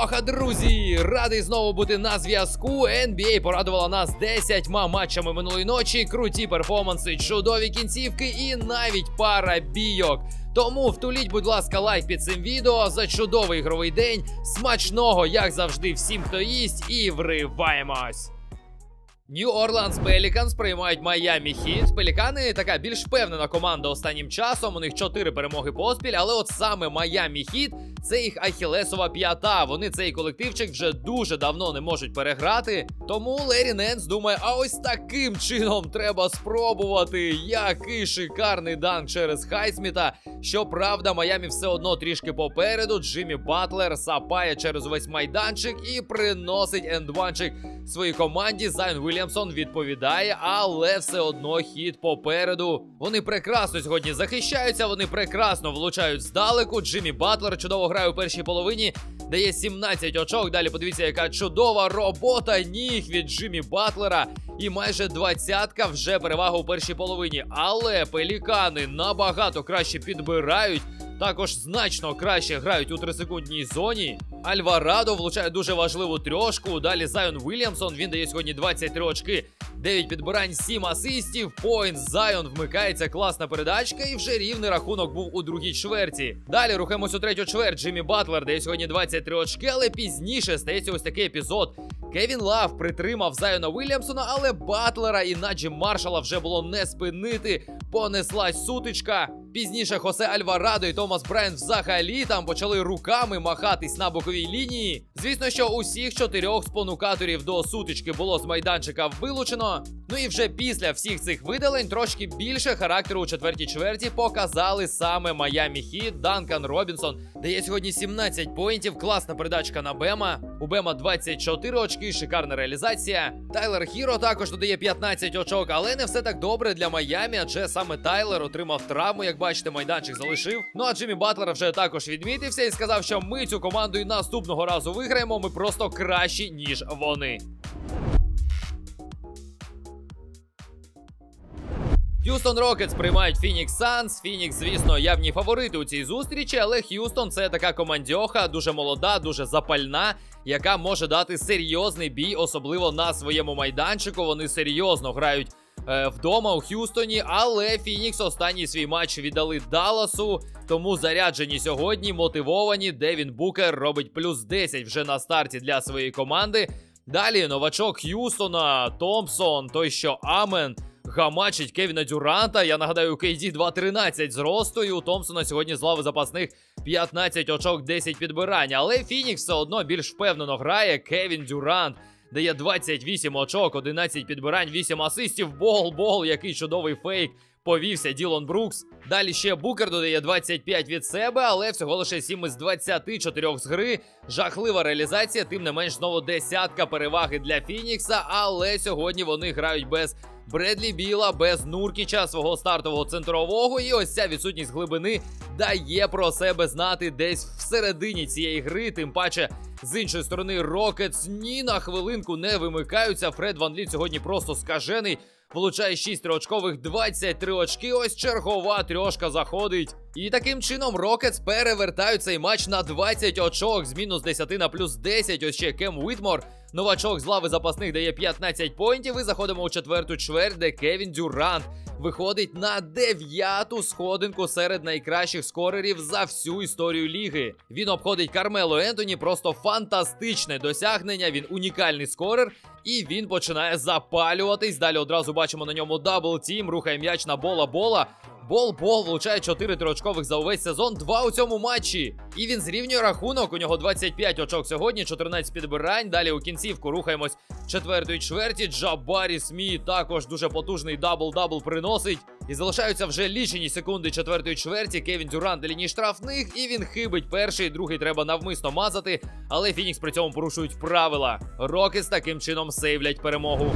Алоха, друзі! Радий знову бути на зв'язку. NBA порадувала нас 10 матчами минулої ночі. Круті перформанси, чудові кінцівки і навіть пара бійок. Тому втуліть, будь ласка, лайк під цим відео за чудовий ігровий день. Смачного, як завжди, всім, хто їсть, і вриваємось. Нью Орландс Пеліканс приймають Майамі Хіт. Пелікани така більш впевнена команда останнім часом. У них 4 перемоги поспіль, але от саме Майамі Хіт це їх ахілесова п'ята. Вони цей колективчик вже дуже давно не можуть переграти. Тому Лері Ненс думає, а ось таким чином треба спробувати. Який шикарний данк через Хайсміта. Щоправда, Майамі все одно трішки попереду. Джиммі Батлер сапає через увесь майданчик і приносить ендванчик своїй команді. Зайн Вільямсон відповідає, але все одно хід попереду. Вони прекрасно сьогодні захищаються, вони прекрасно влучають здалеку. Джиммі Батлер чудово грає у першій половині. Дає 17 очок. Далі подивіться, яка чудова робота ніг від Джиммі Батлера. І майже двадцятка вже перевага у першій половині. Але пелікани набагато краще підбирають. Також значно краще грають у трисекундній зоні. Альварадо влучає дуже важливу трьошку. Далі Зайон Вільямсон. Він дає сьогодні 23 очки. 9 підбирань, 7 асистів. Поінт Зайон вмикається класна передачка, і вже рівний рахунок був у другій чверті. Далі рухаємось у третю чверть. Джиммі Батлер дає сьогодні 23 очки, але пізніше стається ось такий епізод. Кевін Лав притримав Зайона Вільямсона, але Батлера і Наджі Маршала вже було не спинити. Понеслась сутичка. Пізніше Хосе Альварадо і Томас Брайант взагалі там почали руками махатись на боковій лінії. Звісно, що усіх чотирьох спонукаторів до сутички було з майданчика вилучено. Ну і вже після всіх цих видалень трошки більше характеру у четвертій чверті показали саме Майамі Хіт. Данкан Робінсон дає сьогодні 17 поінтів. Класна передачка на Бема. У Бема 24 очки, шикарна реалізація. Тайлер Хіро також додає 15 очок, але не все так добре для Майамі, адже саме Тайлер отримав травму, як бачите, майданчик залишив. Ну а Джиммі Батлер вже також відмітився і сказав, що ми цю команду і наступного разу виграємо. Ми просто кращі, ніж вони. Х'юстон Рокетс приймають Фінікс Санс. Фінікс, звісно, явні фаворити у цій зустрічі, але Х'юстон це така командьоха, дуже молода, дуже запальна, яка може дати серйозний бій, особливо на своєму майданчику. Вони серйозно грають е, вдома у Х'юстоні, але Фінікс останній свій матч віддали Далласу. Тому заряджені сьогодні, мотивовані. Девін Букер робить плюс 10 вже на старті для своєї команди. Далі новачок Х'юстона, Томпсон, той що Амен. Гамачить Кевіна Дюранта. Я нагадаю, у KD 2.13 зросту. І у Томпсона сьогодні з лави запасних 15 очок, 10 підбирань. Але Фінікс все одно більш впевнено грає. Кевін Дюрант дає 28 очок, 11 підбирань, 8 асистів. Бол, бол, який чудовий фейк. Повівся Ділон Брукс. Далі ще Букер додає 25 від себе, але всього лише 7 із 24 з гри. Жахлива реалізація, тим не менш знову десятка переваги для Фінікса. Але сьогодні вони грають без Бредлі Біла, без Нуркіча, свого стартового центрового. І ось ця відсутність глибини дає про себе знати десь всередині цієї гри. Тим паче, з іншої сторони, Рокетс ні на хвилинку не вимикаються. Фред Ван Лі сьогодні просто скажений. Влучає 6 трьочкових, 23 очки. Ось чергова трьошка заходить. І таким чином Рокетс перевертають цей матч на 20 очок з мінус 10 на плюс 10. Ось ще Кем Уітмор. Новачок з лави запасних дає 15 поінтів. І заходимо у четверту чверть, де Кевін Дюрант виходить на дев'яту сходинку серед найкращих скорерів за всю історію ліги. Він обходить Кармело Ентоні. Просто фантастичне досягнення. Він унікальний скорер. І він починає запалюватись. Далі одразу бачимо на ньому дабл тім. Рухає м'яч на бола бола. Бол-бол влучає 4 трьочкових за увесь сезон, 2 у цьому матчі. І він зрівнює рахунок. У нього 25 очок сьогодні, 14 підбирань. Далі у кінцівку рухаємось четвертої чверті. Джабарі Смі також дуже потужний дабл-дабл приносить. І залишаються вже лічені секунди четвертої чверті. Кевін Дюрант на лінії штрафних, і він хибить перший, другий треба навмисно мазати. Але Фінікс при цьому порушують правила. Рокетс таким чином сейвлять перемогу.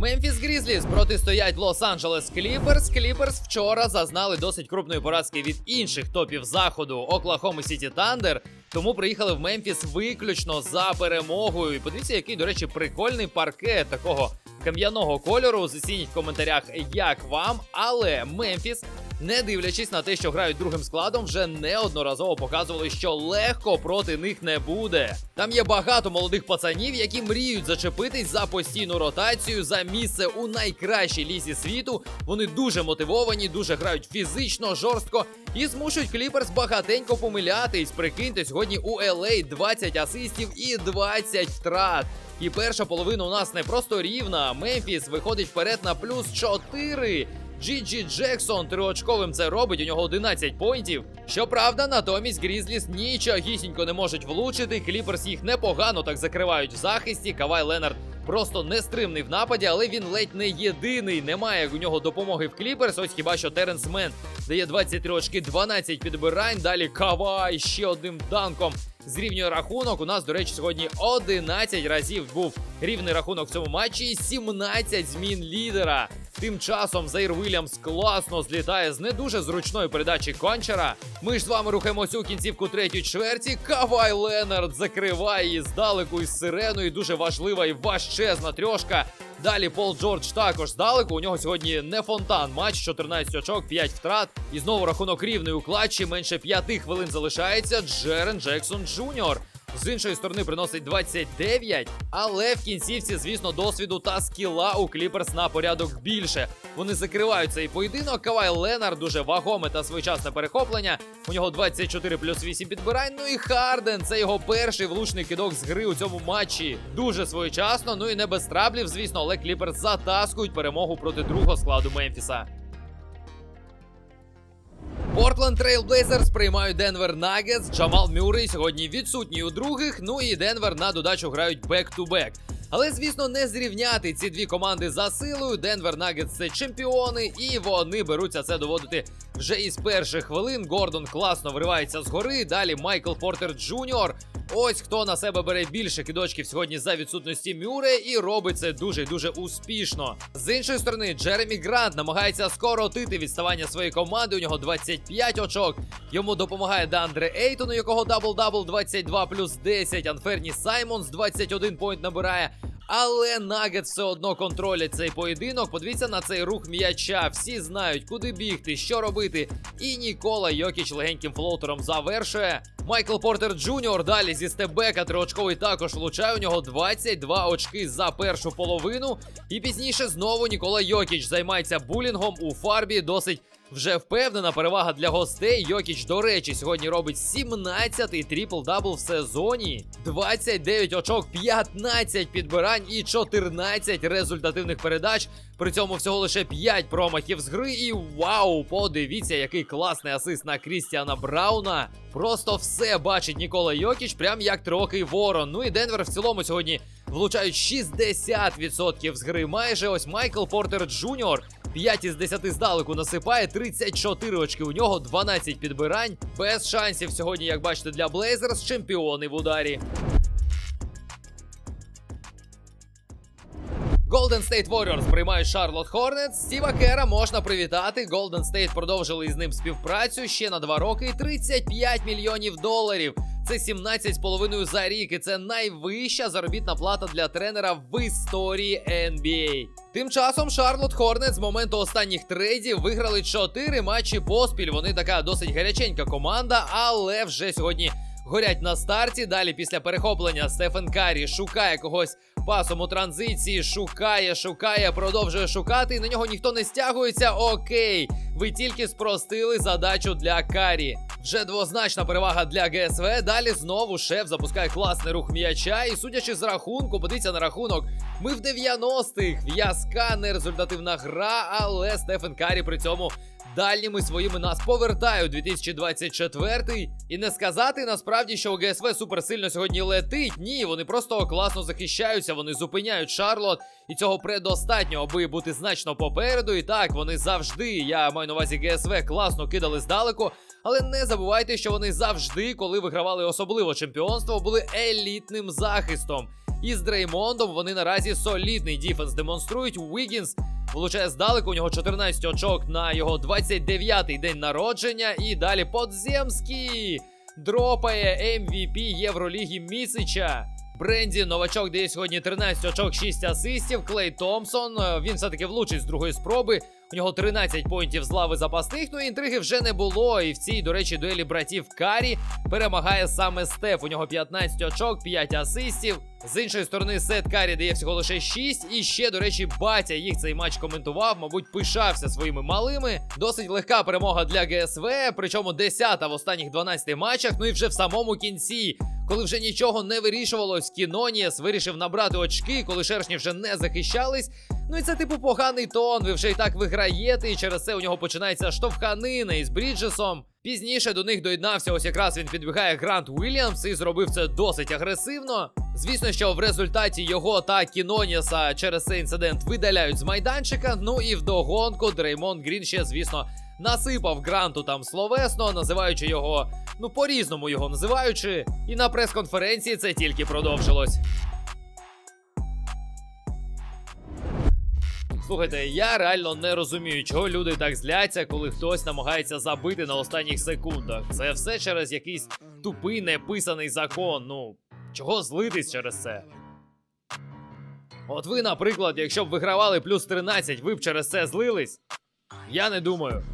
Мемфіс Грізліс протистоять Лос-Анджелес Кліперс. Кліперс вчора зазнали досить крупної поразки від інших топів заходу Оклахоми Сіті Тандер. Тому приїхали в Мемфіс виключно за перемогою. І подивіться, який, до речі, прикольний паркет такого кам'яного кольору. Зацініть в коментарях, як вам. Але Мемфіс не дивлячись на те, що грають другим складом, вже неодноразово показували, що легко проти них не буде. Там є багато молодих пацанів, які мріють зачепитись за постійну ротацію за місце у найкращій лізі світу. Вони дуже мотивовані, дуже грають фізично, жорстко і змушують Кліперс багатенько помилятись. Прикиньте, сьогодні у LA 20 асистів і 20 втрат. І перша половина у нас не просто рівна. Мемфіс виходить вперед на плюс 4. Джіджі Джексон триочковим це робить, у нього 11 поінтів. Щоправда, натомість Грізліс нічогісінько не можуть влучити. Кліперс їх непогано так закривають в захисті. Кавай Ленард просто нестримний в нападі, але він ледь не єдиний. Немає у нього допомоги в Кліперс. Ось хіба що Теренс Мен дає 23 очки, 12 підбирань. Далі Кавай ще одним данком. Зрівнює рахунок. У нас, до речі, сьогодні 11 разів був рівний рахунок в цьому матчі. і 17 змін лідера. Тим часом Зайр Вільямс класно злітає з не дуже зручної передачі кончера. Ми ж з вами рухаємося у кінцівку третьої чверті. Кавай Ленард закриває її здалеку із сиреною. Дуже важлива і важчезна трьошка. Далі Пол Джордж також здалеку. У нього сьогодні не фонтан. Матч 14 очок, 5 втрат. І знову рахунок рівний у клатчі. Менше 5 хвилин залишається. Джерен Джексон Джуніор. З іншої сторони приносить 29, але в кінцівці, звісно, досвіду та скіла у Кліперс на порядок більше. Вони закривають цей поєдинок. Кавай Ленар дуже вагоме та своєчасне перехоплення. У нього 24 плюс 8 підбирань. Ну і Харден. Це його перший влучний кидок з гри у цьому матчі. Дуже своєчасно. Ну і не без траблів, звісно, але Кліперс затаскують перемогу проти другого складу Мемфіса. Портленд Трейлблейзерс приймають Денвер Нагетс. Джамал Мюррей сьогодні відсутній у других. Ну і Денвер на додачу грають бек-ту-бек. Але, звісно, не зрівняти ці дві команди за силою. Денвер Нагетс це чемпіони, і вони беруться це доводити вже із перших хвилин. Гордон класно вривається згори. Далі Майкл Портер Джуніор. Ось хто на себе бере більше кидочків сьогодні за відсутності Мюре і робить це дуже дуже успішно. З іншої сторони, Джеремі Грант намагається скоротити відставання своєї команди. У нього 25 очок. Йому допомагає Дандре Ейтон, у якого дабл-дабл 22 плюс 10. Анферні Саймонс 21 поінт набирає. Але Нагет все одно контролять цей поєдинок. Подивіться на цей рух м'яча. Всі знають, куди бігти, що робити. І Нікола Йокіч легеньким флоутером завершує. Майкл Портер Джуніор далі зі стебека триочковий також влучає. У нього 22 очки за першу половину. І пізніше знову Нікола Йокіч займається булінгом у фарбі. Досить вже впевнена перевага для гостей. Йокіч, до речі, сьогодні робить 17-й трипл-дабл в сезоні. 29 очок, 15 підбирань і 14 результативних передач. При цьому всього лише 5 промахів з гри. І вау! Подивіться, який класний асист на Крістіана Брауна. Просто все бачить Нікола Йокіч, прям як трохи ворон. Ну і Денвер в цілому сьогодні влучають 60% з гри. Майже ось Майкл Портер Джуніор. 5 із 10 здалеку насипає 34 очки. У нього 12 підбирань. Без шансів сьогодні, як бачите, для Блейзерс чемпіони в ударі. Golden State Warriors приймають Charlotte Hornets. Стіва Кера можна привітати. Golden State продовжили із ним співпрацю ще на 2 роки і 35 мільйонів доларів. Це 17,5 за рік, і це найвища заробітна плата для тренера в історії NBA. Тим часом Charlotte Hornets з моменту останніх трейдів виграли 4 матчі поспіль. Вони така досить гаряченька команда, але вже сьогодні горять на старті. Далі після перехоплення Стефен Карі шукає когось пасом у транзиції, шукає, шукає, продовжує шукати. І на нього ніхто не стягується. Окей, ви тільки спростили задачу для Карі. Вже двозначна перевага для ГСВ. Далі знову шеф запускає класний рух м'яча. І судячи з рахунку, подивіться на рахунок. Ми в 90-х. В'язка нерезультативна гра, але Стефен Карі при цьому дальніми своїми нас повертає у 2024 І не сказати насправді, що у ГСВ суперсильно сьогодні летить. Ні, вони просто класно захищаються, вони зупиняють Шарлот, і цього предостатньо, аби бути значно попереду. І так, вони завжди, я маю на увазі ГСВ, класно кидали здалеку. Але не забувайте, що вони завжди, коли вигравали особливо чемпіонство, були елітним захистом. І з Дреймондом вони наразі солідний діфенс демонструють. Уігінс влучає здалеку. У нього 14 очок на його 29-й день народження. І далі Подземський дропає MVP Євроліги Місича. Бренді, новачок дає сьогодні 13 очок, 6 асистів. Клей Томпсон. е, Він все-таки влучить з другої спроби. У нього 13 поінтів з лави запасних. Ну і інтриги вже не було. І в цій, до речі, дуелі братів Карі перемагає саме Стеф. У нього 15 очок, 5 асистів. З іншої сторони, Сет Карі дає всього лише 6. І ще, до речі, батя їх цей матч коментував, мабуть, пишався своїми малими. Досить легка перемога для ГСВ, причому 10-та в останніх 12 матчах. Ну і вже в самому кінці. Коли вже нічого не вирішувалось, Кіноніас вирішив набрати очки, коли шершні вже не захищались. Ну і це типу поганий тон. Ви вже і так виграєте, і через це у нього починається штовханина із Бріджесом. Пізніше до них доєднався, ось якраз він підбігає Грант Уільямс і зробив це досить агресивно. Звісно, що в результаті його та Кіноніаса через цей інцидент видаляють з майданчика. Ну і вдогонку Дреймон Грін ще, звісно, насипав гранту там словесно, називаючи його, ну по-різному його називаючи. І на прес-конференції це тільки продовжилось. Слухайте, я реально не розумію, чого люди так зляться, коли хтось намагається забити на останніх секундах. Це все через якийсь тупий неписаний закон. Ну, чого злитись через це? От ви, наприклад, якщо б вигравали плюс 13, ви б через це злились? Я не думаю.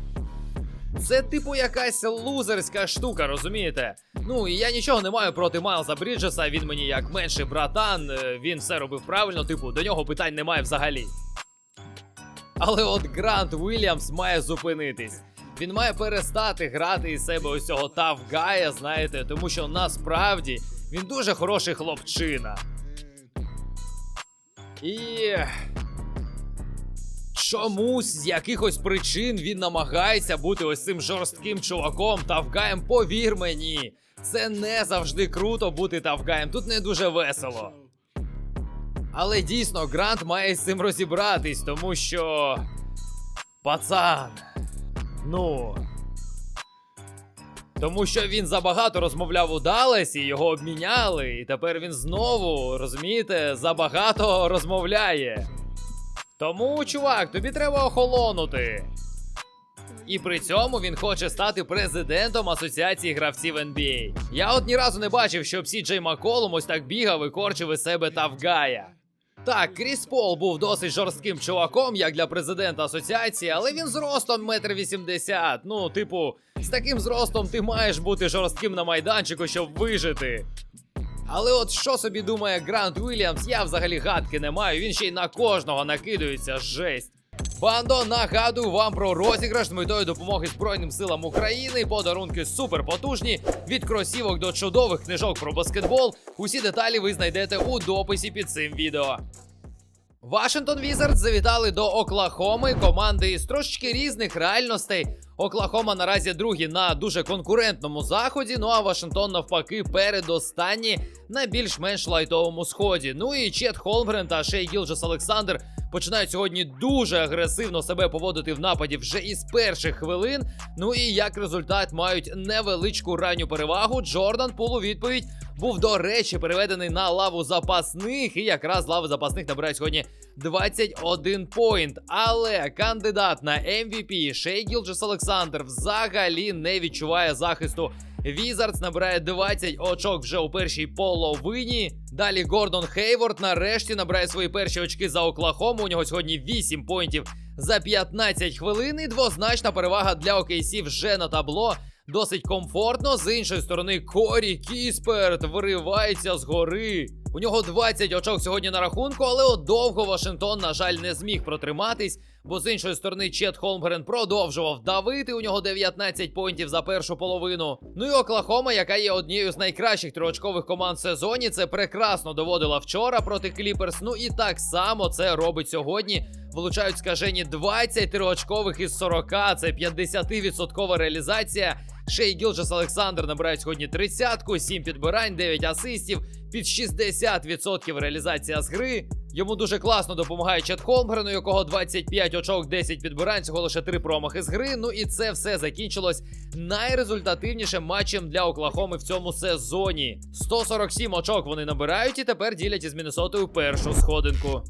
Це типу якась лузерська штука, розумієте? Ну і я нічого не маю проти Майлза Бріджеса. Він мені як менший братан, е, він все робив правильно, типу, до нього питань немає взагалі. Але от Грант Уільямс має зупинитись. Він має перестати грати із себе ось цього тавгая, знаєте, тому що насправді він дуже хороший хлопчина. І. Чомусь з якихось причин він намагається бути ось цим жорстким чуваком тавгаєм. Повір мені, це не завжди круто бути тавгаєм. Тут не дуже весело. Але дійсно, Грант має з цим розібратись, тому що. Пацан. Ну. Тому що він забагато розмовляв у Далесі, його обміняли, і тепер він знову, розумієте, забагато розмовляє. Тому, чувак, тобі треба охолонути. І при цьому він хоче стати президентом Асоціації гравців NBA. Я от ні разу не бачив, щоб Сі Маколум ось так бігав і корчив із себе тавгая. Так, Кріс Пол був досить жорстким чуваком, як для президента асоціації, але він зростом метр вісімдесят. Ну, типу, з таким зростом ти маєш бути жорстким на майданчику, щоб вижити. Але от що собі думає Грант Уільямс, я взагалі гадки не маю. Він ще й на кожного накидується жесть. Бандо, нагадую вам про розіграш з метою допомоги Збройним силам України. Подарунки суперпотужні від кросівок до чудових книжок про баскетбол. Усі деталі ви знайдете у дописі під цим відео. Вашингтон Візардс завітали до Оклахоми, команди з трошечки різних реальностей. Оклахома наразі другі на дуже конкурентному заході. Ну а Вашингтон навпаки передостанні на більш-менш лайтовому сході. Ну і Чет Холмгрен та Шей Гілджес Олександр починають сьогодні дуже агресивно себе поводити в нападі вже із перших хвилин. Ну і як результат мають невеличку ранню перевагу. Джордан Пул у відповідь був, до речі, переведений на лаву запасних, і якраз лави запасних набирає сьогодні 21 поінт. Але кандидат на MVP Шей Олександр взагалі не відчуває захисту. Візардс набирає 20 очок вже у першій половині. Далі Гордон Хейворд нарешті набирає свої перші очки за Оклахому. У нього сьогодні 8 поінтів за 15 хвилин. І двозначна перевага для OKC вже на табло. Досить комфортно. З іншої сторони, Корі Кісперт виривається з гори. У нього 20 очок сьогодні на рахунку, але от довго Вашингтон, на жаль, не зміг протриматись. Бо з іншої сторони Чет Холмгрен продовжував давити. У нього 19 поінтів за першу половину. Ну і Оклахома, яка є однією з найкращих триочкових команд в сезоні, це прекрасно доводила вчора проти Кліперс. Ну і так само це робить сьогодні. Вилучають скажені 20 триочкових із 40. Це 50% реалізація. Шей Гілджес Олександр набирає сьогодні 30-ку, 7 підбирань, 9 асистів, під 60% реалізація з гри. Йому дуже класно допомагає Чет Холмгрен, у якого 25 очок, 10 підбирань, всього лише 3 промахи з гри. Ну і це все закінчилось найрезультативнішим матчем для Оклахоми в цьому сезоні. 147 очок вони набирають і тепер ділять із Міннесотою першу сходинку.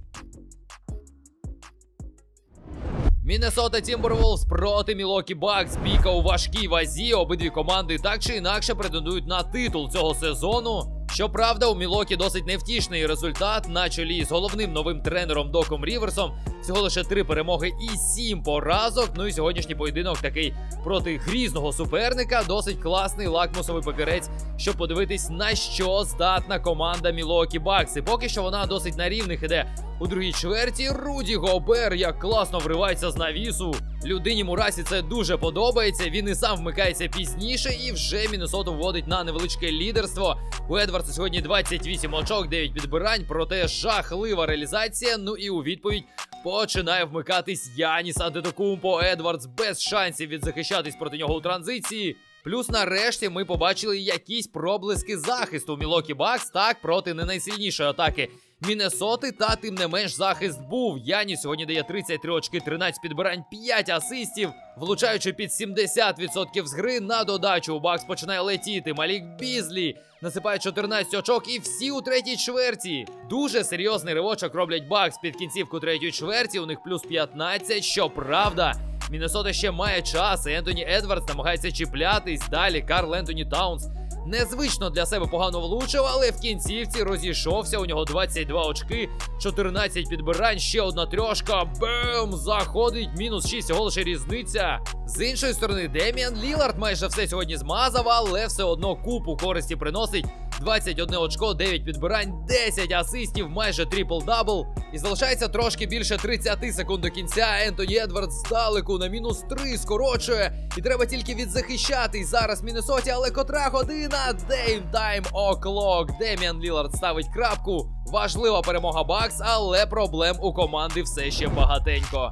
Міннесота Тімберволс проти Мілокі Бакс. Бійка у важкій вазі. Обидві команди так чи інакше претендують на титул цього сезону. Щоправда, у Мілокі досить невтішний результат на чолі з головним новим тренером Доком Ріверсом. Всього лише три перемоги і сім поразок. Ну і сьогоднішній поєдинок такий проти грізного суперника. Досить класний лакмусовий папірець, щоб подивитись на що здатна команда Мілокі Бакс. І поки що вона досить на рівних іде у другій чверті. Руді Гобер як класно вривається з навісу. Людині Мурасі це дуже подобається. Він і сам вмикається пізніше, і вже Міннесоту вводить на невеличке лідерство. У Едвардса сьогодні 28 очок, 9 підбирань, проте жахлива реалізація. Ну і у відповідь починає вмикатись Яніс Антетокумпо. Едвардс без шансів відзахищатись проти нього у транзиції. Плюс нарешті ми побачили якісь проблиски захисту Мілокі Бакс так проти не найсильнішої атаки Міннесоти, та тим не менш захист був. Яні сьогодні дає 33 очки, 13 підбирань, 5 асистів, влучаючи під 70% з гри на додачу. У Бакс починає летіти. Малік Бізлі насипає 14 очок і всі у третій чверті. Дуже серйозний ривочок роблять Бакс під кінцівку третьої чверті. У них плюс 15, щоправда. Міннесота ще має час. і Ентоні Едвардс намагається чіплятись. Далі Карл Ентоні Таунс незвично для себе погано влучив, але в кінцівці розійшовся. У нього 22 очки, 14 підбирань, ще одна трьошка. Бем! Заходить. Мінус 6, всього лише різниця. З іншої сторони, Деміан Лілард майже все сьогодні змазав, але все одно купу користі приносить. 21 очко, 9 підбирань, 10 асистів, майже трипл-дабл. І залишається трошки більше 30 секунд до кінця. Ентоні Едвардс здалеку на мінус 3 скорочує. І треба тільки відзахищатись зараз в Міннесоті, але котра година? Дейм тайм оклок. Деміан Лілард ставить крапку. Важлива перемога Бакс, але проблем у команди все ще багатенько.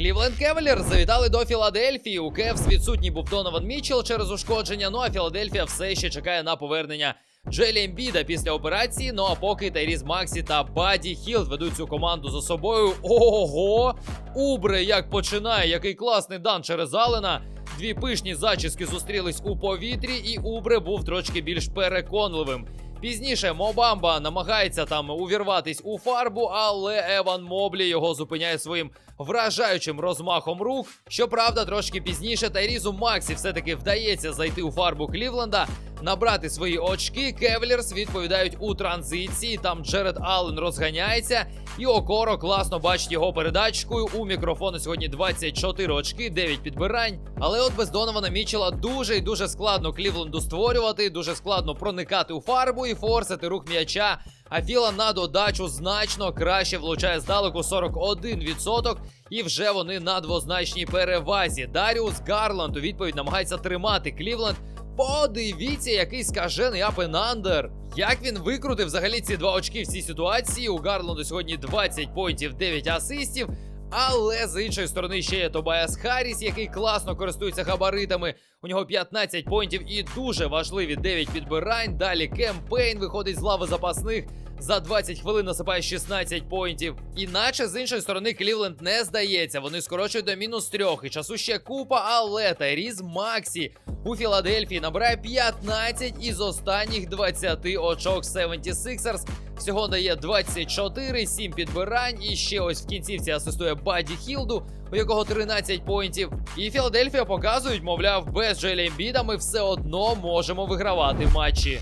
Клівленд Кевелір завітали до Філадельфії. У Кевс відсутній був Донован Мітчелл через ушкодження. Ну а Філадельфія все ще чекає на повернення Джелі Ембіда після операції. Ну а поки Тайріз Максі та Баді Хілд ведуть цю команду за собою. Ого! Убре як починає, який класний дан через Алена. Дві пишні зачіски зустрілись у повітрі, і Убре був трошки більш переконливим. Пізніше Мобамба намагається там увірватись у фарбу, але Еван Моблі його зупиняє своїм вражаючим розмахом рук. Щоправда, трошки пізніше Тайрізу Максі все-таки вдається зайти у фарбу Клівленда, набрати свої очки. Кевлерс відповідають у транзиції. Там Джеред Аллен розганяється, і Окоро класно бачить його передачкою. У мікрофону сьогодні 24 очки, 9 підбирань. Але от без Донована Мічела дуже і дуже складно Клівленду створювати, дуже складно проникати у фарбу і форсити рух м'яча. А Філа на додачу значно краще влучає здалеку 41%. І вже вони на двозначній перевазі. Даріус Гарланд у відповідь намагається тримати Клівленд. Подивіться, який скажений апенандер. Як він викрутив взагалі ці два очки в цій ситуації. У Гарланду сьогодні 20 поінтів, 9 асистів. Але з іншої сторони ще є Тобаяс Харріс, який класно користується габаритами. У нього 15 поінтів і дуже важливі 9 підбирань. Далі Кемпейн виходить з лави запасних. За 20 хвилин насипає 16 поінтів. Іначе з іншої сторони Клівленд не здається. Вони скорочують до мінус трьох. І часу ще купа, але Тайріз Максі у Філадельфії набирає 15 із останніх 20 очок 76ers. Всього дає 24, 7 підбирань. І ще ось в кінцівці асистує Баді Хілду, у якого 13 поінтів. І Філадельфія показують, мовляв, без Джелі Ембіда ми все одно можемо вигравати матчі.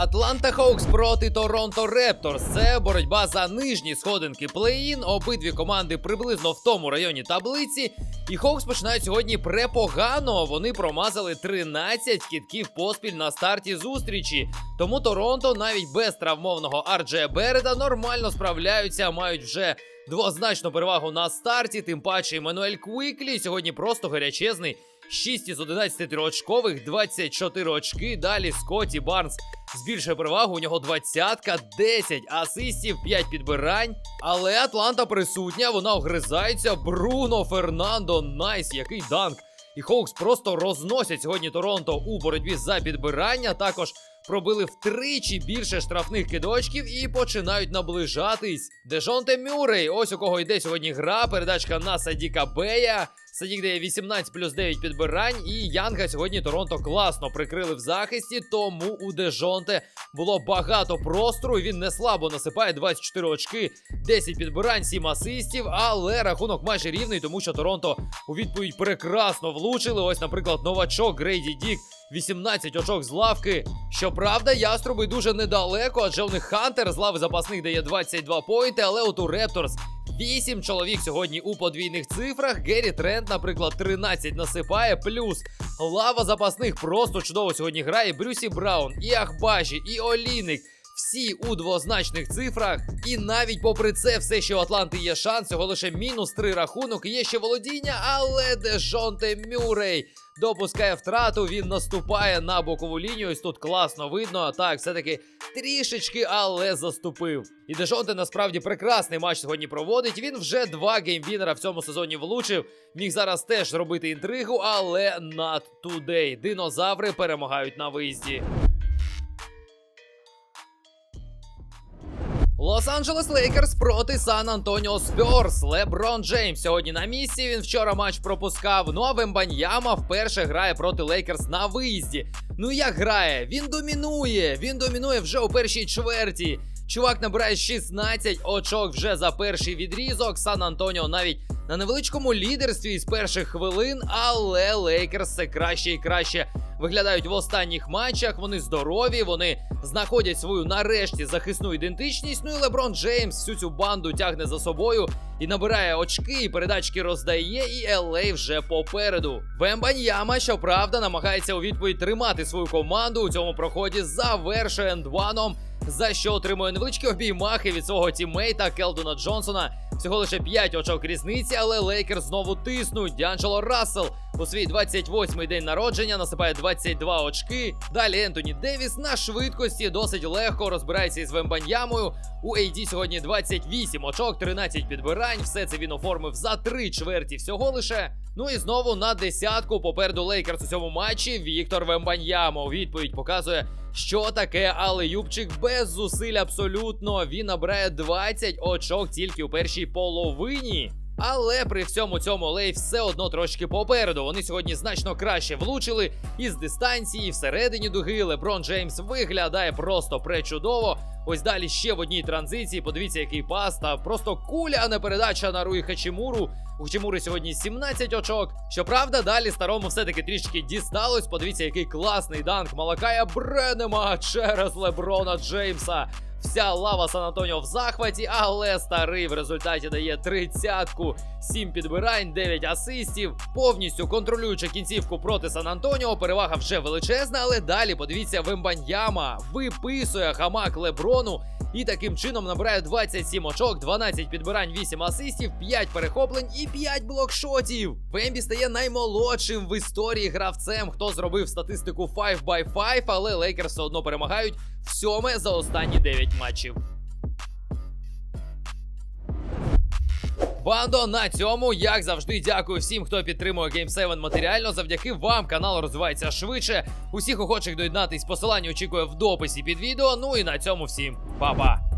Атланта Хоукс проти Торонто Репторс. Це боротьба за нижні сходинки плей-ін. Обидві команди приблизно в тому районі таблиці. І Хоукс починають сьогодні препогано. Вони промазали 13 кітків поспіль на старті зустрічі. Тому Торонто навіть без травмовного Арджея Береда нормально справляються, мають вже двозначну перевагу на старті. Тим паче Еммануель Квіклі сьогодні просто гарячезний. 6 із 11 триочкових, 24 очки. Далі Скотті Барнс збільшує перевагу. У нього двадцятка, 10 асистів, 5 підбирань. Але Атланта присутня, вона огризається. Бруно Фернандо, найс, який данк. І Хоукс просто розносять сьогодні Торонто у боротьбі за підбирання. Також пробили втричі більше штрафних кидочків і починають наближатись. Дежонте Мюррей, ось у кого йде сьогодні гра. Передачка на Садіка Бея. Садік дає 18 плюс 9 підбирань. І Янга сьогодні Торонто класно прикрили в захисті, тому у Дежонте було багато простору. Він не слабо насипає 24 очки, 10 підбирань, 7 асистів. Але рахунок майже рівний, тому що Торонто у відповідь прекрасно влучили. Ось, наприклад, новачок Грейді Дік. 18 очок з лавки. Щоправда, яструби дуже недалеко, адже у них Хантер з лави запасних дає 22 поінти, але от у Репторс 8 чоловік сьогодні у подвійних цифрах. Геррі Трент, наприклад, 13 насипає. Плюс лава запасних просто чудово сьогодні грає. Брюсі Браун, і Ахбажі, і Оліник. Всі у двозначних цифрах, і навіть попри це, все, що у Атланти є шанс, цього лише мінус три рахунок. Є ще володіння, але Дежонте Мюррей допускає втрату. Він наступає на бокову лінію. Ось тут класно видно. Так, все-таки трішечки, але заступив. І Дежонте насправді прекрасний матч сьогодні проводить. Він вже два геймвінера в цьому сезоні влучив. Міг зараз теж робити інтригу, але not today. Динозаври перемагають на виїзді. Лос-Анджелес Лейкерс проти Сан Антоніо Спьорс. Леброн Джеймс сьогодні на місці. Він вчора матч пропускав. Ну а Вембаньяма вперше грає проти Лейкерс на виїзді. Ну як грає? Він домінує. Він домінує вже у першій чверті. Чувак набирає 16 очок вже за перший відрізок. Сан Антоніо навіть на невеличкому лідерстві з перших хвилин, але Лейкерс все краще і краще виглядають в останніх матчах. Вони здорові, вони знаходять свою нарешті захисну ідентичність. Ну і Леброн Джеймс всю цю банду тягне за собою і набирає очки, і передачки роздає, і LA вже попереду. Вембаньяма, щоправда, намагається у відповідь тримати свою команду у цьому проході, завершує ендваном, за що отримує невеличкі обіймахи від свого тіммейта Келдона Джонсона. Всього лише 5 очок різниці, але Лейкер знову тиснуть. Діанджело Рассел у свій 28-й день народження насипає 22 очки. Далі Ентоні Девіс на швидкості досить легко розбирається із Вембаньямою. У AD сьогодні 28 очок, 13 підбирань. Все це він оформив за три чверті всього лише. Ну і знову на десятку попереду Лейкерс у цьому матчі Віктор Вембаньямо. Відповідь показує, що таке але Юбчик без зусиль абсолютно. Він набирає 20 очок тільки у першій половині. Але при всьому цьому Лей все одно трошки попереду. Вони сьогодні значно краще влучили із дистанції всередині дуги. Леброн Джеймс виглядає просто пречудово. Ось далі ще в одній транзиції. Подивіться, який пас та просто куля, а не передача на Руї Хачимуру. У Хачимури сьогодні 17 очок. Щоправда, далі старому все-таки трішки дісталось. Подивіться, який класний данк Малакая Бренема через Леброна Джеймса. Вся лава Сан Антоніо в захваті, але старий в результаті дає тридцятку, 7 підбирань, 9 асистів. Повністю контролюючи кінцівку проти Сан Антоніо. Перевага вже величезна, але далі подивіться, Вембаньяма виписує хамак Леброну і таким чином набирає 27 очок, 12 підбирань, 8 асистів, 5 перехоплень і 5 блокшотів. Вембі стає наймолодшим в історії гравцем, хто зробив статистику 5x5, але Лейкерс все одно перемагають в сьоме за останні 9 матчів. Бандо на цьому, як завжди, дякую всім, хто підтримує Game 7 матеріально. Завдяки вам канал розвивається швидше. Усіх охочих доєднатись посилання очікує в дописі під відео. Ну і на цьому всім па-па.